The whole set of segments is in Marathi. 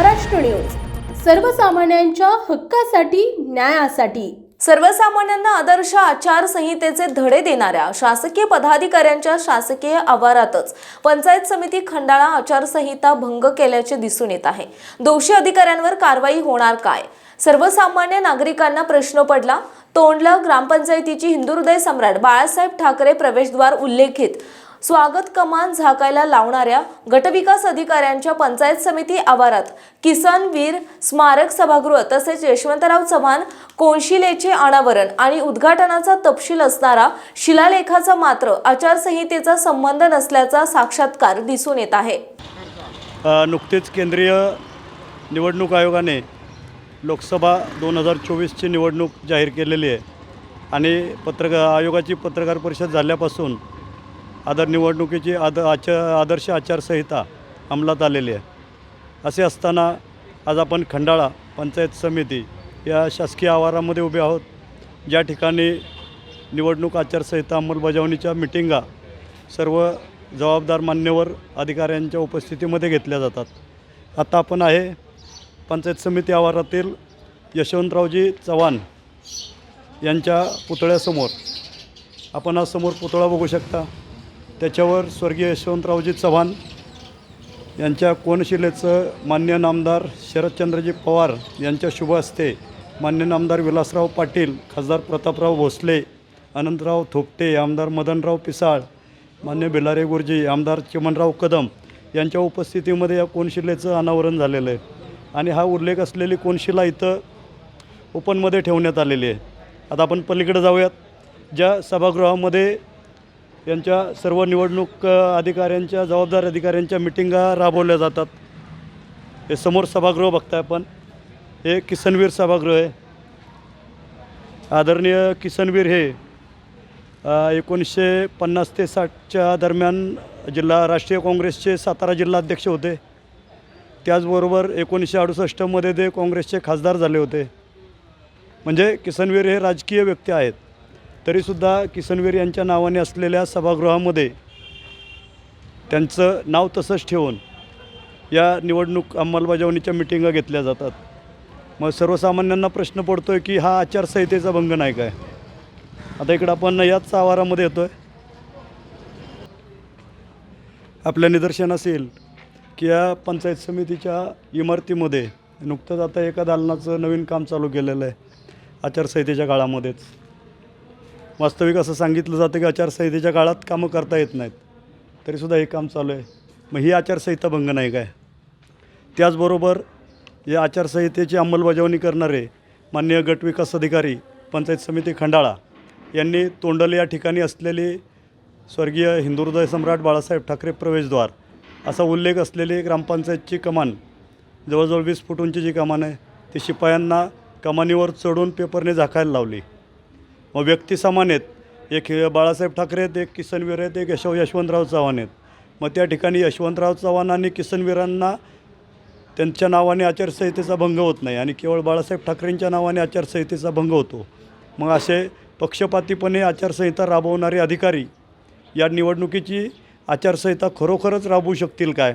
महाराष्ट्र न्यूज. सर्वसामान्यांच्या हक्कासाठी न्यायासाठी. सर्वसामान्यांना आदर्श आचारसंहितेचे धडे देणाऱ्या शासकीय पदाधिकाऱ्यांच्या शासकीय आवारातच पंचायत समिती खंडाळा आचारसंहिता भंग केल्याचे दिसून येत आहे. दोषी अधिकाऱ्यांवर कारवाई होणार काय? सर्वसामान्य नागरिकांना प्रश्न पडला तोंडला ग्रामपंचायतीची हिंदू हृदय सम्राट बाळासाहेब ठाकरे प्रवेशद्वार उल्लेखित स्वागत कमान झाकायला लावणाऱ्या गटविकास अधिकाऱ्यांच्या पंचायत समिती आवारात किसान वीर स्मारक सभागृह तसेच यशवंतराव चव्हाण कोनशिलेचे अनावरण आणि उद्घाटनाचा तपशील असणारा शिलालेखाचा मात्र आचारसंहितेचा संबंध नसल्याचा साक्षात्कार दिसून येत आहे. नुकतेच केंद्रीय निवडणूक आयोगाने लोकसभा दोन हजार चोवीसची निवडणूक जाहीर केलेली आहे आणि पत्रकार आयोगाची पत्रकार परिषद झाल्यापासून आदर निवडणुकीची आद आचार आदर्श आचारसंहिता अंमलात आलेली आहे. असे असताना आज आपण खंडाळा पंचायत समिती या शासकीय आवारामध्ये उभे आहोत. ज्या ठिकाणी निवडणूक आचारसंहिता अंमलबजावणीच्या मिटिंगा सर्व जबाबदार मान्यवर अधिकाऱ्यांच्या उपस्थितीमध्ये घेतल्या जातात. आता आपण आहे पंचायत समिती आवारातील यशवंतरावजी चव्हाण यांच्या पुतळ्यासमोर. आपण आज समोर पुतळा बघू शकता. त्याच्यावर स्वर्गीय यशवंतरावजी चव्हाण यांच्या कोनशिलेचं मान्य नामदार शरदचंद्रजी पवार यांच्या शुभ हस्ते मान्य नामदार विलासराव पाटील खासदार प्रतापराव भोसले अनंतराव थोपटे आमदार मदनराव पिसाळ मान्य बिलारे गुरुजी आमदार चिमनराव कदम यांच्या उपस्थितीमध्ये या कोनशिलेचं अनावरण झालेलं आहे. आणि हा उल्लेख असलेली कोनशिला इथं ओपनमध्ये ठेवण्यात आलेली आहे. आता आपण पलीकडे जाऊयात. ज्या सभागृहामध्ये यांच्या सर्व निवडणूक अधिकाऱ्यांच्या जबाबदार अधिकाऱ्यांच्या मिटिंगा राबवल्या जातात. हे समोर सभागृह बघताय आपण हे किसनवीर सभागृह आहे. आदरणीय किसनवीर हे एकोणीसशे पन्नास ते साठच्या दरम्यान जिल्हा राष्ट्रीय काँग्रेसचे सातारा जिल्हा अध्यक्ष होते. त्याचबरोबर एकोणीसशे अडुसष्टमध्ये ते काँग्रेसचे खासदार झाले होते. म्हणजे किसनवीर हे राजकीय व्यक्ती आहेत. तरीसुद्धा किसनवीर यांच्या नावाने असलेल्या सभागृहामध्ये त्यांचं नाव तसंच ठेवून या निवडणूक अंमलबजावणीच्या मिटिंगा घेतल्या जातात. मग सर्वसामान्यांना प्रश्न पडतो आहे की हा आचारसंहितेचा भंग नाही काय? आता इकडं आपण याच आवारामध्ये येतो आहे आपल्या निदर्शनास येईल की या पंचायत समितीच्या इमारतीमध्ये नुकतंच आता एका दालनाचं नवीन काम चालू केलेलं आहे आचारसंहितेच्या काळामध्येच. वास्तविक असं सांगितलं जातं की आचारसंहितेच्या काळात कामं करता येत नाहीत. तरीसुद्धा हे काम चालू आहे. मग ही आचारसंहिता भंग नाही काय? त्याचबरोबर या आचारसंहितेची अंमलबजावणी करणारे माननीय गटविकास अधिकारी पंचायत समिती खंडाळा यांनी तोंडल या ठिकाणी असलेली स्वर्गीय हिंदुहृदय सम्राट बाळासाहेब ठाकरे प्रवेशद्वार असा उल्लेख असलेली ग्रामपंचायतची कमान जवळजवळ वीस फूट उंचीची कमान आहे ती शिपायांना कमानीवर चढून पेपरने झाकायला लावली. मग व्यक्ती समान आहेत. एक बाळासाहेब ठाकरे आहेत एक किसनवीर आहेत एक यशव यशवंतराव चव्हाण आहेत. मग त्या ठिकाणी यशवंतराव चव्हाण आणि किसनवीरांना त्यांच्या नावाने आचारसंहितेचा भंग होत नाही आणि केवळ बाळासाहेब ठाकरेंच्या नावाने आचारसंहितेचा भंग होतो. मग असे पक्षपातीपणे आचारसंहिता राबवणारे अधिकारी या निवडणुकीची आचारसंहिता खरोखरच राबवू शकतील काय?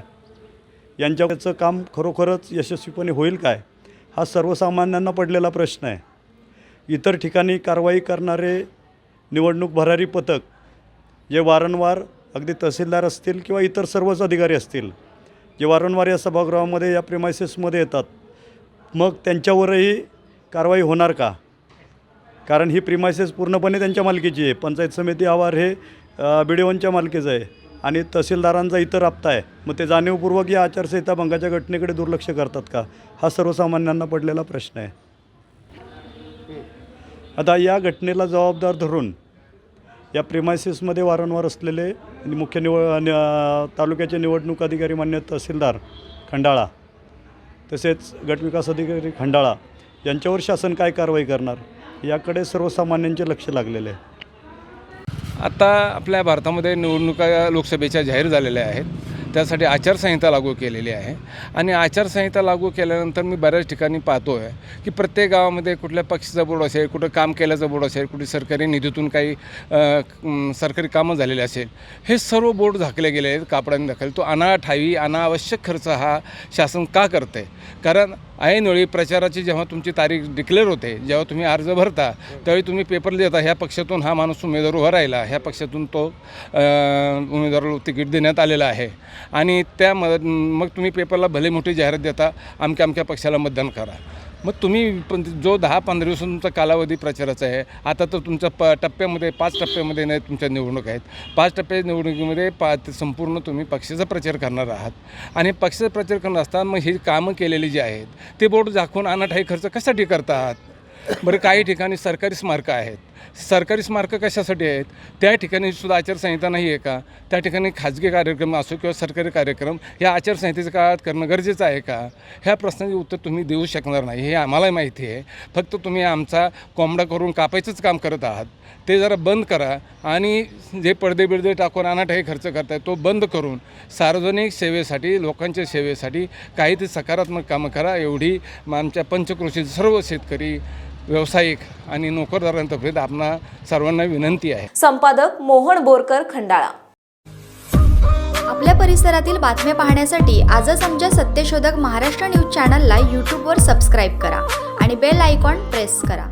यांच्याचं काम खरोखरच यशस्वीपणे होईल काय? हा सर्वसामान्यांना पडलेला प्रश्न आहे. इतर ठिकाणी कारवाई करणारे निवडणूक भरारी पथक जे वारंवार अगदी तहसीलदार असतील किंवा इतर सर्वच अधिकारी असतील जे वारंवार या सभागृहामध्ये या प्रिमायसेसमध्ये येतात मग त्यांच्यावरही कारवाई होणार का? कारण ही प्रिमायसेस पूर्णपणे त्यांच्या मालकीची आहे. पंचायत समिती आवार हे बी डी ओनच्या मालकीचं आहे आणि तहसीलदारांचा इतर राबता आहे. मग ते जाणीवपूर्वक या आचारसंहिता भंगाच्या घटनेकडे दुर्लक्ष करतात का? हा सर्वसामान्यांना पडलेला प्रश्न आहे. आता या घटनेला जबाबदार धरून या प्रिमायसिसमध्ये वारंवार असलेले मुख्य निवड तालुक्याचे निवडणूक अधिकारी मान्य तहसीलदार खंडाळा तसेच गटविकास अधिकारी खंडाळा यांच्यावर शासन काय कारवाई करणार? याकडे सर्वसामान्यांचे लक्ष लागलेले आहे. आता आपल्या भारतामध्ये निवडणुका लोकसभेच्या जाहीर झालेल्या आहेत. त्यासाठी आचारसंहिता लागू केलेली आहे. आणि आचारसंहिता लागू केल्यानंतर मी बऱ्याच ठिकाणी पाहतो आहे की प्रत्येक गावामध्ये कुठल्या पक्षाचा बोर्ड असेल कुठं काम केल्याचं बोर्ड असेल कुठे सरकारी निधीतून काही सरकारी कामं झालेले असेल. हे सर्व बोर्ड झाकले गेले आहेत कापडाने दाखल तो अनाठावी अनावश्यक खर्च हा शासन का करते कारण ऐनवेळी प्रचाराची जेव्हा तुमची तारीख डिक्लेअर होते जेव्हा तुम्ही अर्ज भरता त्यावेळी तुम्ही पेपर देता ह्या पक्षातून हा माणूस उमेदवार उभा राहिला ह्या पक्षातून तो उमेदवाराला तिकीट देण्यात आलेलं आहे. आणि त्या मग मग तुम्ही पेपरला भले मोठी जाहिरात देता अमक्या अमक्या पक्षाला मतदान करा. मग तुम्ही पण जो दहा पंधरा दिवसांचा तुमचा कालावधी प्रचाराचा आहे आता तर तुमच्या प टप्प्यामध्ये पाच टप्प्यामध्ये नाही तुमच्या निवडणूक आहेत. पाच टप्प्या निवडणुकीमध्ये पा संपूर्ण तुम्ही पक्षाचा प्रचार करणार आहात. आणि पक्षाचा प्रचार करणार असताना मग ही कामं केलेली जी आहेत ते बोर्ड दाखवून अनाठाई खर्च कशासाठी करता आहात बरं काही ठिकाणी सरकारी स्मारकं आहेत. सरकारी स्मारकं कशासाठी आहेत? त्या ठिकाणी सुद्धा आचारसंहिता नाही आहे का? त्या ठिकाणी खाजगी कार्यक्रम असो किंवा सरकारी कार्यक्रम या आचारसंहितेच्या काळात करणं गरजेचं आहे का? ह्या प्रश्नाचे उत्तर तुम्ही देऊ शकणार नाही हे आम्हालाही माहिती आहे. फक्त तुम्ही आमचा कोंबडा करून कापायचंच काम करत आहात. ते जरा बंद करा आणि जे पडदे बिडदे टाकून अनाठाई खर्च करताय तो बंद करून सार्वजनिक सेवेसाठी लोकांच्या सेवेसाठी काही ते सकारात्मक कामं करा. एवढी आमच्या पंचकृषी सर्व शेतकरी व्यावसायिक आणि नोकरदारांतर्फे आपणा सर्वांना विनंती आहे. संपादक मोहन बोरकर खंडाळा. आपल्या परिसरातील बातम्या पाहण्यासाठी आजच आमच्या सत्यशोधक महाराष्ट्र न्यूज चॅनलला यूट्यूबवर सबस्क्राईब करा आणि बेल आयकॉन प्रेस करा.